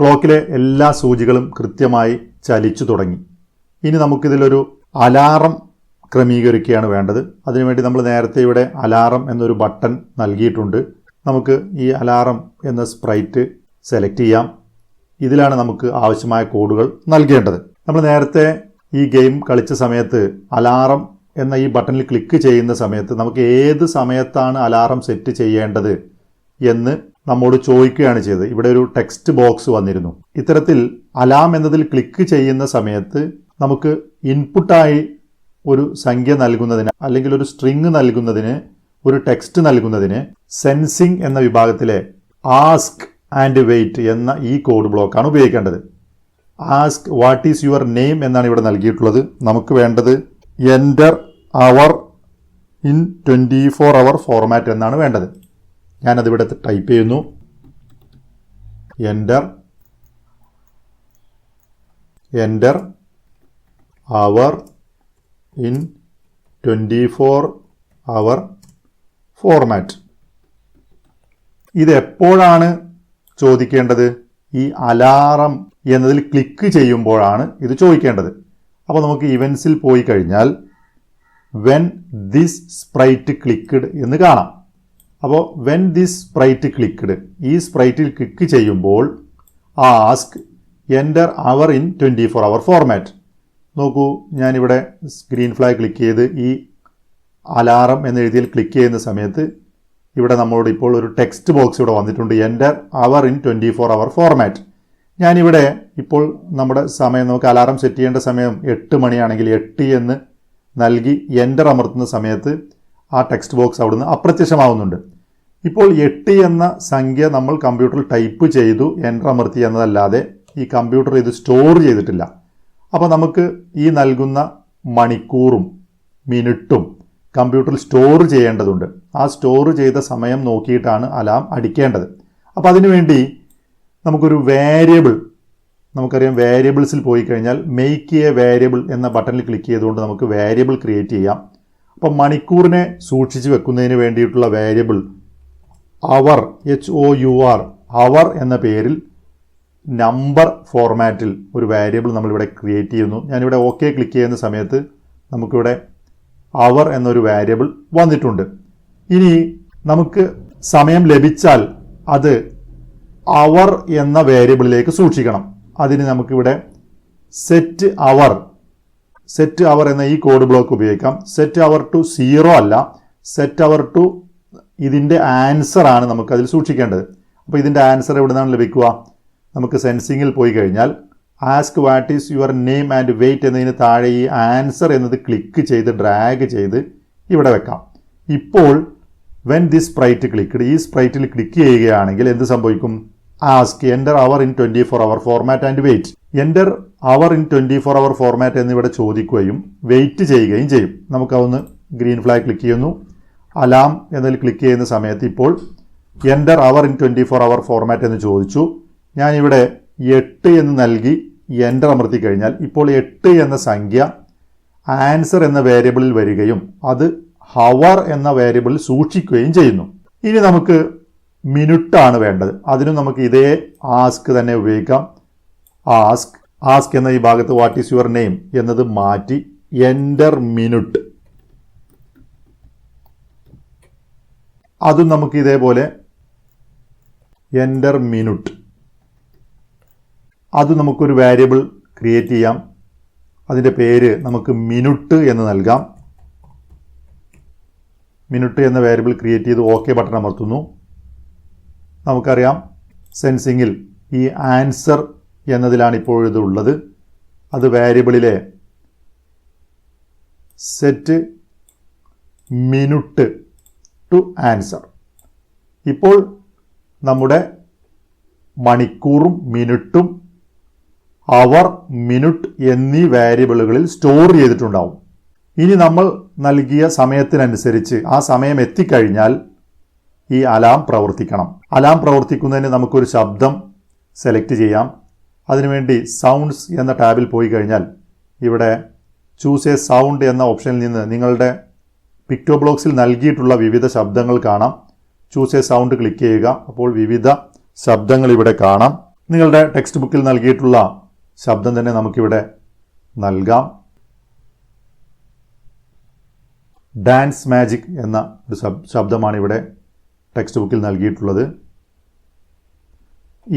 ക്ലോക്കിലെ എല്ലാ സൂചികളും കൃത്യമായി ചലിച്ചു തുടങ്ങി. ഇനി നമുക്കിതിലൊരു അലാറം ക്രമീകരിക്കുകയാണ് വേണ്ടത്. അതിനുവേണ്ടി നമ്മൾ നേരത്തെ ഇവിടെ അലാറം എന്നൊരു ബട്ടൺ നൽകിയിട്ടുണ്ട്. നമുക്ക് ഈ അലാറം എന്ന സ്പ്രൈറ്റ് സെലക്ട് ചെയ്യാം. ഇതിലാണ് നമുക്ക് ആവശ്യമായ കോഡുകൾ നൽകേണ്ടത്. നമ്മൾ നേരത്തെ ഈ ഗെയിം കളിച്ച സമയത്ത് അലാറം എന്ന ഈ ബട്ടണിൽ ക്ലിക്ക് ചെയ്യുന്ന സമയത്ത് നമുക്ക് ഏത് സമയത്താണ് അലാറം സെറ്റ് ചെയ്യേണ്ടത് എന്ന് നമ്മോട് ചോദിക്കുകയാണ് ചെയ്തത്. ഇവിടെ ഒരു ടെക്സ്റ്റ് ബോക്സ് വന്നിരുന്നു. ഇത്തരത്തിൽ അലാം എന്നതിൽ ക്ലിക്ക് ചെയ്യുന്ന സമയത്ത് നമുക്ക് ഇൻപുട്ടായി ഒരു സംഖ്യ നൽകുന്നതിന് അല്ലെങ്കിൽ ഒരു സ്ട്രിങ് നൽകുന്നതിന് ഒരു ടെക്സ്റ്റ് നൽകുന്നതിന് സെൻസിങ് എന്ന വിഭാഗത്തിലെ ആസ്ക് ആൻഡ് വെയിറ്റ് എന്ന ഈ കോഡ് ബ്ലോക്കാണ് ഉപയോഗിക്കേണ്ടത്. Ask what is your name എന്നാണ് ഇവിടെ നൽകിയിട്ടുള്ളത്. നമുക്ക് വേണ്ടത് enter hour in twenty four hour format എന്നാണ് വേണ്ടത്. ഞാനതിവിടെ ടൈപ്പ് ചെയ്യുന്നു. Enter enter hour in twenty four hour format ഇത് എപ്പോഴാണ് ചോദിക്കേണ്ടത്? ഈ അലാറം എന്നതിൽ ക്ലിക്ക് ചെയ്യുമ്പോഴാണ് ഇത് ചോദിക്കേണ്ടത്. അപ്പോൾ നമുക്ക് ഇവൻസിൽ പോയി കഴിഞ്ഞാൽ വെൻ ദിസ് സ്പ്രൈറ്റ് ക്ലിക്ക്ഡ് എന്ന് കാണാം. അപ്പോൾ വെൻ ദിസ് സ്പ്രൈറ്റ് ക്ലിക്ക്ഡ് ഈ സ്പ്രൈറ്റിൽ ക്ലിക്ക് ചെയ്യുമ്പോൾ ask enter hour in twenty four hour format നോക്കൂ ഞാനിവിടെ സ്ക്രീൻ ഫ്ലാഗ് ക്ലിക്ക് ചെയ്ത് ഈ അലാറം എന്ന രീതിയിൽ ക്ലിക്ക് ചെയ്യുന്ന സമയത്ത് ഇവിടെ നമ്മളോട് ഇപ്പോൾ ഒരു ടെക്സ്റ്റ് ബോക്സ് ഇവിടെ വന്നിട്ടുണ്ട് enter hour in twenty four hour format ഞാനിവിടെ ഇപ്പോൾ നമ്മുടെ സമയം നമുക്ക് അലാറം സെറ്റ് ചെയ്യേണ്ട സമയം എട്ട് മണിയാണെങ്കിൽ എട്ട് എന്ന് നൽകി എന്റർ അമർത്തുന്ന സമയത്ത് ആ ടെക്സ്റ്റ് ബോക്സ് അവിടുന്ന് അപ്രത്യക്ഷമാവുന്നുണ്ട്. ഇപ്പോൾ എട്ട് എന്ന സംഖ്യ നമ്മൾ കമ്പ്യൂട്ടറിൽ ടൈപ്പ് ചെയ്തു എന്റർ അമർത്തി എന്നതല്ലാതെ ഈ കമ്പ്യൂട്ടർ ഇത് സ്റ്റോർ ചെയ്തിട്ടില്ല. അപ്പോൾ നമുക്ക് ഈ നൽകുന്ന മണിക്കൂറും മിനിറ്റും കമ്പ്യൂട്ടറിൽ സ്റ്റോർ ചെയ്യേണ്ടതുണ്ട്. ആ സ്റ്റോർ ചെയ്ത സമയം നോക്കിയിട്ടാണ് അലാം അടിക്കേണ്ടത്. അപ്പോൾ അതിനുവേണ്ടി നമുക്കൊരു വേരിയബിൾ നമുക്കറിയാം വേരിയബിൾസിൽ പോയി കഴിഞ്ഞാൽ മെയ്ക്ക് എ വേരിയബിൾ എന്ന ബട്ടണിൽ ക്ലിക്ക് ചെയ്തുകൊണ്ട് നമുക്ക് വേരിയബിൾ ക്രിയേറ്റ് ചെയ്യാം. അപ്പോൾ മണിക്കൂറിനെ സൂക്ഷിച്ച് വെക്കുന്നതിന് വേണ്ടിയിട്ടുള്ള variable hour H O U R hour എന്ന പേരിൽ നമ്പർ ഫോർമാറ്റിൽ ഒരു വേരിയബിൾ നമ്മളിവിടെ ക്രിയേറ്റ് ചെയ്യുന്നു. ഞാനിവിടെ ഓക്കെ ക്ലിക്ക് ചെയ്യുന്ന സമയത്ത് നമുക്കിവിടെ അവർ എന്നൊരു വേരിയബിൾ വന്നിട്ടുണ്ട്. ഇനി നമുക്ക് സമയം ലഭിച്ചാൽ അത് അവർ എന്ന വേരിയബിളിലേക്ക് സൂക്ഷിക്കണം. അതിന് നമുക്കിവിടെ സെറ്റ് അവർ സെറ്റ് അവർ എന്ന ഈ കോഡ് ബ്ലോക്ക് ഉപയോഗിക്കാം. സെറ്റ് അവർ ടു സീറോ അല്ല. സെറ്റ് അവർ ടു ഇതിന്റെ ആൻസർ ആണ് നമുക്ക് അതിൽ സൂക്ഷിക്കേണ്ടത്. അപ്പോൾ ഇതിന്റെ ആൻസർ എവിടെ നിന്നാണ് ലഭിക്കുക? നമുക്ക് സെൻസിങ്ങിൽ പോയി കഴിഞ്ഞാൽ ask what is your name and wait എന്നതിന് താഴെ ഈ ആൻസർ എന്നത് ക്ലിക്ക് ചെയ്ത് ഡ്രാഗ് ചെയ്ത് ഇവിടെ വെക്കാം. ഇപ്പോൾ വെൻ ദിസ് സ്പ്രൈറ്റ് ക്ലിക്ക്ഡ് ഈ സ്പ്രൈറ്റിൽ ക്ലിക്ക് ചെയ്യുകയാണെങ്കിൽ എന്ത് സംഭവിക്കും? Ask enter hour in twenty four hour format and wait enter hour in twenty four hour format എന്നിവിടെ ചോദിക്കുകയും വെയിറ്റ് ചെയ്യുകയും ചെയ്യും. നമുക്കതൊന്ന് ഗ്രീൻ ഫ്ലാഗ് ക്ലിക്ക് ചെയ്യുന്നു. അലാം എന്നതിൽ ക്ലിക്ക് ചെയ്യുന്ന സമയത്ത് ഇപ്പോൾ enter hour in twenty four hour format എന്ന് ചോദിച്ചു. ഞാനിവിടെ എട്ട് എന്ന് നൽകി എന്റർ അമർത്തി കഴിഞ്ഞാൽ ഇപ്പോൾ എട്ട് എന്ന സംഖ്യ ആൻസർ എന്ന വേരിയബിളിൽ വരികയും അത് ഹവർ എന്ന വേരിയബിളിൽ സൂക്ഷിക്കുകയും ചെയ്യുന്നു. ഇനി നമുക്ക് മിനുട്ടാണ് വേണ്ടത്. അതിനും നമുക്ക് ഇതേ ആസ്ക് തന്നെ ഉപയോഗിക്കാം. ആസ്ക് ആസ്ക് എന്ന ഈ ഭാഗത്ത് വാട്ട് ഈസ് യുവർ നെയിം എന്നത് മാറ്റി എന്റർ മിനുട്ട് അതും നമുക്ക് ഇതേപോലെ എന്റർ മിനുട്ട് അത് നമുക്കൊരു വേരിയബിൾ ക്രിയേറ്റ് ചെയ്യാം. അതിന്റെ പേര് നമുക്ക് മിനുട്ട് എന്ന് നൽകാം. മിനുട്ട് എന്ന വേരിയബിൾ ക്രിയേറ്റ് ചെയ്ത് ഓക്കെ ബട്ടൺ അമർത്തുന്നു. നമുക്കറിയാം സെൻസിങ്ങിൽ ഈ ആൻസർ എന്നതിലാണ് ഇപ്പോൾ ഇത് ഉള്ളത്. അത് വേരിയബിളിലെ സെറ്റ് മിനുട്ട് ടു ആൻസർ. ഇപ്പോൾ നമ്മുടെ മണിക്കൂറും മിനിറ്റും അവർ മിനിറ്റ് എന്നീ വേരിയബിളുകളിൽ സ്റ്റോർ ചെയ്തിട്ടുണ്ടാവും. ഇനി നമ്മൾ നൽകിയ സമയത്തിനനുസരിച്ച് ആ സമയം എത്തിക്കഴിഞ്ഞാൽ ഈ അലാം പ്രവർത്തിക്കണം. അലാം പ്രവർത്തിക്കുന്നതിന് നമുക്കൊരു ശബ്ദം സെലക്ട് ചെയ്യാം. അതിനുവേണ്ടി സൗണ്ട്സ് എന്ന ടാബിൽ പോയി കഴിഞ്ഞാൽ ഇവിടെ ചൂസ് എ സൗണ്ട് എന്ന ഓപ്ഷനിൽ നിന്ന് നിങ്ങളുടെ പിക്ടോ ബ്ലോക്സിൽ നൽകിയിട്ടുള്ള വിവിധ ശബ്ദങ്ങൾ കാണാം. ചൂസ് എ സൗണ്ട് ക്ലിക്ക് ചെയ്യുക. അപ്പോൾ വിവിധ ശബ്ദങ്ങൾ ഇവിടെ കാണാം. നിങ്ങളുടെ ടെക്സ്റ്റ് ബുക്കിൽ നൽകിയിട്ടുള്ള ശബ്ദം തന്നെ നമുക്കിവിടെ നൽകാം. ഡാൻസ് മാജിക് എന്ന ഒരു ശബ്ദമാണ് ഇവിടെ ടെക്സ്റ്റ് ബുക്കിൽ നൽകിയിട്ടുള്ളത്.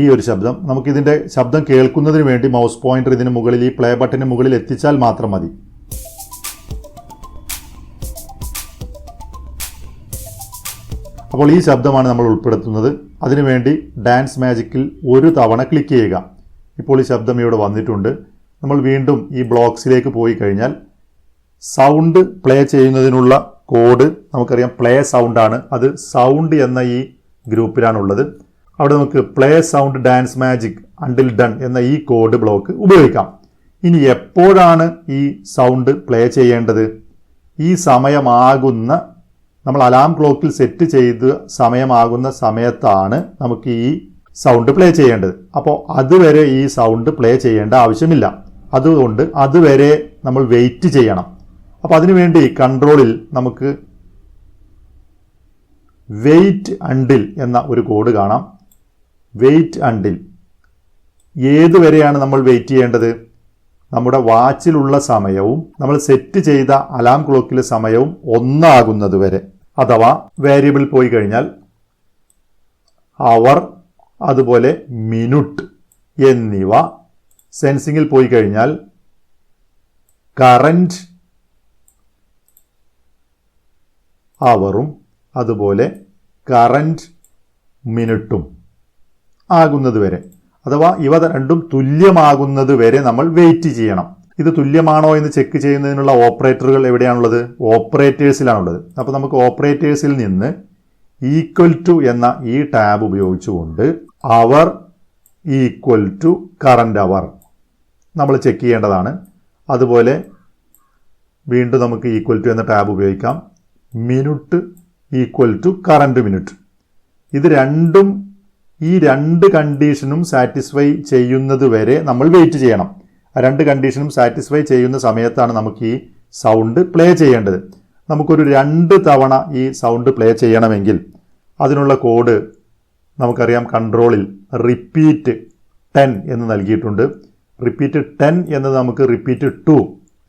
ഈ ഒരു ശബ്ദം നമുക്കിതിന്റെ ശബ്ദം കേൾക്കുന്നതിന് വേണ്ടി മൗസ് പോയിന്റർ ഇതിന് മുകളിൽ ഈ പ്ലേ ബട്ടന് മുകളിൽ എത്തിച്ചാൽ മാത്രം മതി. അപ്പോൾ ഈ ശബ്ദമാണ് നമ്മൾ ഉൾപ്പെടുത്തുന്നത്. അതിനുവേണ്ടി ഡാൻസ് മാജിക്കിൽ ഒരു തവണ ക്ലിക്ക് ചെയ്യുക. ഇപ്പോൾ ഈ ശബ്ദം ഇവിടെ വന്നിട്ടുണ്ട്. നമ്മൾ വീണ്ടും ഈ ബ്ലോക്സിലേക്ക് പോയി കഴിഞ്ഞാൽ സൗണ്ട് പ്ലേ ചെയ്യുന്നതിനുള്ള കോഡ് നമുക്കറിയാം. പ്ലേ സൗണ്ടാണ്. അത് സൗണ്ട് എന്ന ഈ ഗ്രൂപ്പിലാണുള്ളത്. അവിടെ നമുക്ക് play sound dance magic until done എന്ന ഈ കോഡ് ബ്ലോക്ക് ഉപയോഗിക്കാം. ഇനി എപ്പോഴാണ് ഈ സൗണ്ട് പ്ലേ ചെയ്യേണ്ടത്? ഈ സമയമാകുന്ന നമ്മൾ അലാം ക്ലോക്കിൽ സെറ്റ് ചെയ്ത് സമയമാകുന്ന സമയത്താണ് നമുക്ക് ഈ സൗണ്ട് പ്ലേ ചെയ്യേണ്ടത്. അപ്പോൾ അതുവരെ ഈ സൗണ്ട് പ്ലേ ചെയ്യേണ്ട ആവശ്യമില്ല. അതുകൊണ്ട് അതുവരെ നമ്മൾ വെയിറ്റ് ചെയ്യണം. അപ്പോൾ അതിനുവേണ്ടി കൺട്രോളിൽ നമുക്ക് വെയിറ്റ് അണ്ടിൽ എന്ന ഒരു കോഡ് കാണാം. Wait until. ഏതുവരെയാണ് നമ്മൾ വെയിറ്റ് ചെയ്യേണ്ടത്? നമ്മുടെ വാച്ചിലുള്ള സമയവും നമ്മൾ സെറ്റ് ചെയ്ത അലാം ക്ലോക്കിലെ സമയവും ഒന്നാകുന്നത് വരെ. അഥവാ വേരിയബിൾ പോയി കഴിഞ്ഞാൽ അവർ അതുപോലെ മിനുട്ട് എന്നിവ സെൻസിങ്ങിൽ പോയി കഴിഞ്ഞാൽ കറന്റ് അവറും അതുപോലെ കറന്റ് മിനിറ്റും ആകുന്നത് വരെ. അഥവാ ഇവ രണ്ടും തുല്യമാകുന്നത് വരെ നമ്മൾ വെയിറ്റ് ചെയ്യണം. ഇത് തുല്യമാണോ എന്ന് ചെക്ക് ചെയ്യുന്നതിനുള്ള ഓപ്പറേറ്ററുകൾ എവിടെയാണുള്ളത്? ഓപ്പറേറ്റേഴ്സിലാണുള്ളത്. അപ്പോൾ നമുക്ക് ഓപ്പറേറ്റേഴ്സിൽ നിന്ന് ഈക്വൽ ടു എന്ന ഈ ടാബ് ഉപയോഗിച്ചുകൊണ്ട് hour equal to current hour നമ്മൾ ചെക്ക് ചെയ്യേണ്ടതാണ്. അതുപോലെ വീണ്ടും നമുക്ക് ഈക്വൽ ടു എന്ന ടാബ് ഉപയോഗിക്കാം. Minute equal to current minute ഇത് രണ്ടും ഈ രണ്ട് കണ്ടീഷനും സാറ്റിസ്ഫൈ ചെയ്യുന്നത് വരെ നമ്മൾ വെയിറ്റ് ചെയ്യണം. ആ രണ്ട് കണ്ടീഷനും സാറ്റിസ്ഫൈ ചെയ്യുന്ന സമയത്താണ് നമുക്ക് ഈ സൗണ്ട് പ്ലേ ചെയ്യേണ്ടത്. നമുക്കൊരു രണ്ട് തവണ ഈ സൗണ്ട് പ്ലേ ചെയ്യണമെങ്കിൽ അതിനുള്ള കോഡ് നമുക്കറിയാം കൺട്രോളിൽ റിപ്പീറ്റ് ടെൻ എന്ന് നൽകിയിട്ടുണ്ട്. റിപ്പീറ്റ് ടെൻ എന്ന് നമുക്ക് റിപ്പീറ്റ് ടു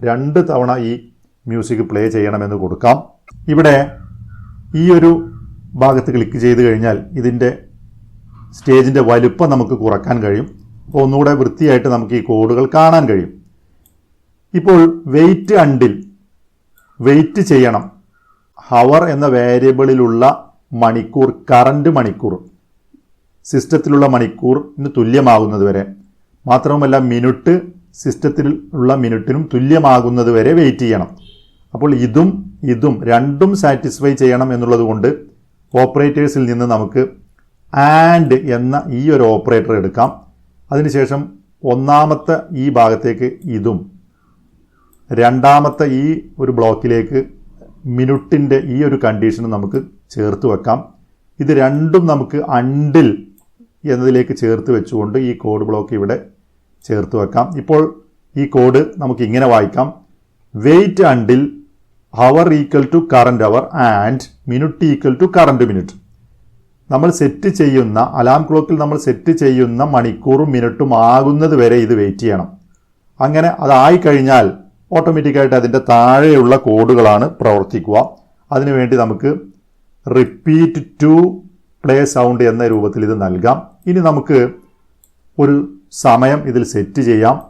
രണ്ട് തവണ ഈ മ്യൂസിക് പ്ലേ ചെയ്യണമെന്ന് കൊടുക്കാം. ഇവിടെ ഈ ഒരു ഭാഗത്ത് ക്ലിക്ക് ചെയ്ത് കഴിഞ്ഞാൽ ഇതിന്റെ സ്റ്റേജിന്റെ വലുപ്പം നമുക്ക് കുറയ്ക്കാൻ കഴിയും. അപ്പോൾ ഒന്നുകൂടെ വൃത്തിയായിട്ട് നമുക്ക് ഈ കോഡുകൾ കാണാൻ കഴിയും. ഇപ്പോൾ വെയിറ്റ് അണ്ടിൽ വെയിറ്റ് ചെയ്യണം. ഹവർ എന്ന വേരിയബിളിലുള്ള മണിക്കൂർ കറണ്ട് മണിക്കൂർ സിസ്റ്റത്തിലുള്ള മണിക്കൂറിന് തുല്യമാകുന്നത് വരെ. മാത്രവുമല്ല മിനുട്ട് സിസ്റ്റത്തിലുള്ള മിനുട്ടിനും തുല്യമാകുന്നത് വരെ വെയിറ്റ് ചെയ്യണം. അപ്പോൾ ഇതും ഇതും രണ്ടും സാറ്റിസ്ഫൈ ചെയ്യണം എന്നുള്ളത് കൊണ്ട് ഓപ്പറേറ്റേഴ്സിൽ നിന്ന് നമുക്ക് ആൻഡ് എന്ന ഈ ഒരു ഓപ്പറേറ്റർ എടുക്കാം. അതിനുശേഷം ഒന്നാമത്തെ ഈ ഭാഗത്തേക്ക് ഇതും രണ്ടാമത്തെ ഈ ഒരു ബ്ലോക്കിലേക്ക് മിനുട്ടിന്റെ ഈ ഒരു കണ്ടീഷനും നമുക്ക് ചേർത്ത് വെക്കാം. ഇത് രണ്ടും നമുക്ക് അണ്ടിൽ എന്നതിലേക്ക് ചേർത്ത് വെച്ചുകൊണ്ട് ഈ കോഡ് ബ്ലോക്ക് ഇവിടെ ചേർത്ത് വെക്കാം. ഇപ്പോൾ ഈ കോഡ് നമുക്ക് ഇങ്ങനെ വായിക്കാം. Wait until hour equal to current hour and minute equal to current minute നമ്മൾ സെറ്റ് ചെയ്യുന്ന അലാം ക്ലോക്കിൽ നമ്മൾ സെറ്റ് ചെയ്യുന്ന മണിക്കൂറും മിനിറ്റും ആകുന്നത് വരെ ഇത് വെയിറ്റ് ചെയ്യണം. അങ്ങനെ അതായി കഴിഞ്ഞാൽ ഓട്ടോമാറ്റിക്കായിട്ട് അതിന്റെ താഴെയുള്ള കോഡുകളാണ് പ്രവർത്തിക്കുക. അതിനുവേണ്ടി നമുക്ക് റിപ്പീറ്റ് ടു പ്ലേ സൗണ്ട് എന്ന രൂപത്തിൽ ഇത് നൽകാം. ഇനി നമുക്ക് ഒരു സമയം ഇതിൽ സെറ്റ് ചെയ്യാം.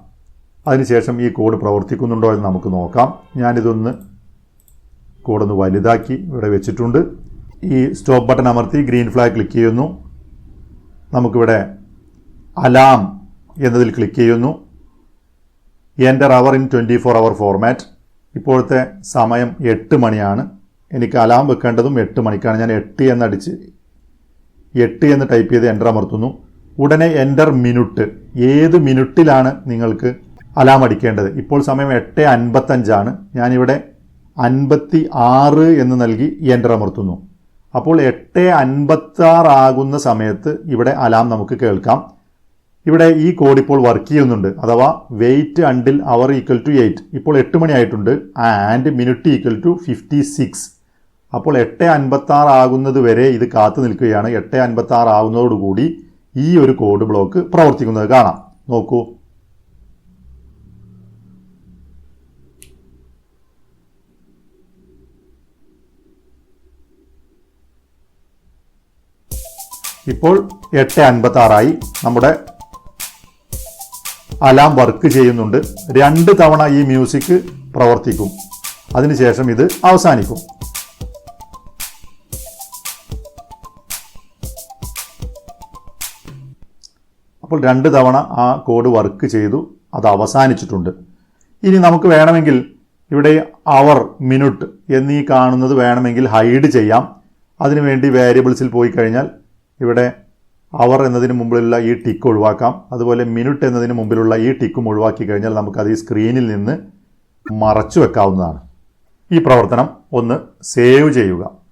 അതിനുശേഷം ഈ കോഡ് പ്രവർത്തിക്കുന്നുണ്ടോ എന്ന് നമുക്ക് നോക്കാം. ഞാനിതൊന്ന് കോഡൊന്ന് വലുതാക്കി ഇവിടെ വെച്ചിട്ടുണ്ട്. ഈ സ്റ്റോപ്പ് ബട്ടൺ അമർത്തി ഗ്രീൻ ഫ്ലാഗ് ക്ലിക്ക് ചെയ്യുന്നു. നമുക്കിവിടെ അലാം എന്നതിൽ ക്ലിക്ക് ചെയ്യുന്നു. Enter hour in twenty four hour format ഇപ്പോഴത്തെ സമയം എട്ട് മണിയാണ്. എനിക്ക് അലാം വെക്കേണ്ടതും എട്ട് മണിക്കാണ്. ഞാൻ എട്ട് എന്നടിച്ച് എട്ട് എന്ന് ടൈപ്പ് ചെയ്ത് എന്റർ അമർത്തുന്നു. ഉടനെ എന്റർ മിനുട്ട് ഏത് മിനുട്ടിലാണ് നിങ്ങൾക്ക് അലാം അടിക്കേണ്ടത്? ഇപ്പോൾ സമയം എട്ട് അൻപത്തഞ്ചാണ്. ഞാനിവിടെ അൻപത്തി ആറ് എന്ന് നൽകി എന്റർ അമർത്തുന്നു. അപ്പോൾ എട്ട് അൻപത്താറാകുന്ന സമയത്ത് ഇവിടെ അലാം നമുക്ക് കേൾക്കാം. ഇവിടെ ഈ കോഡ് ഇപ്പോൾ വർക്ക് ചെയ്യുന്നുണ്ട്. അഥവാ wait until hour equal to eight ഇപ്പോൾ എട്ട് മണിയായിട്ടുണ്ട് and minute equal to fifty six അപ്പോൾ എട്ട് അൻപത്താറ് ആകുന്നത് വരെ ഇത് കാത്തു നിൽക്കുകയാണ്. എട്ട് അൻപത്താറ് ആകുന്നതോടുകൂടി ഈ ഒരു കോഡ് ബ്ലോക്ക് പ്രവർത്തിക്കുന്നത് കാണാം. നോക്കൂ. ഇപ്പോൾ എട്ട് അൻപത്തി ആറായി നമ്മുടെ അലാം വർക്ക് ചെയ്യുന്നുണ്ട്. രണ്ട് തവണ ഈ മ്യൂസിക് പ്രവർത്തിക്കും. അതിനുശേഷം ഇത് അവസാനിക്കും. അപ്പോൾ രണ്ട് തവണ ആ കോഡ് വർക്ക് ചെയ്തു. അത് അവസാനിച്ചിട്ടുണ്ട്. ഇനി നമുക്ക് വേണമെങ്കിൽ ഇവിടെ അവർ മിനുട്ട് എന്നീ കാണുന്നത് വേണമെങ്കിൽ ഹൈഡ് ചെയ്യാം. അതിനുവേണ്ടി വേരിയബിൾസിൽ പോയി കഴിഞ്ഞാൽ ഇവിടെ അവർ എന്നതിന് മുമ്പിലുള്ള ഈ ടിക്ക് ഒഴിവാക്കാം. അതുപോലെ മിനിറ്റ് എന്നതിന് മുമ്പിലുള്ള ഈ ടിക്കും ഒഴിവാക്കി കഴിഞ്ഞാൽ നമുക്കത് ഈ സ്ക്രീനിൽ നിന്ന് മറച്ചു വെക്കാവുന്നതാണ്. ഈ പ്രവർത്തനം ഒന്ന് സേവ് ചെയ്യുക.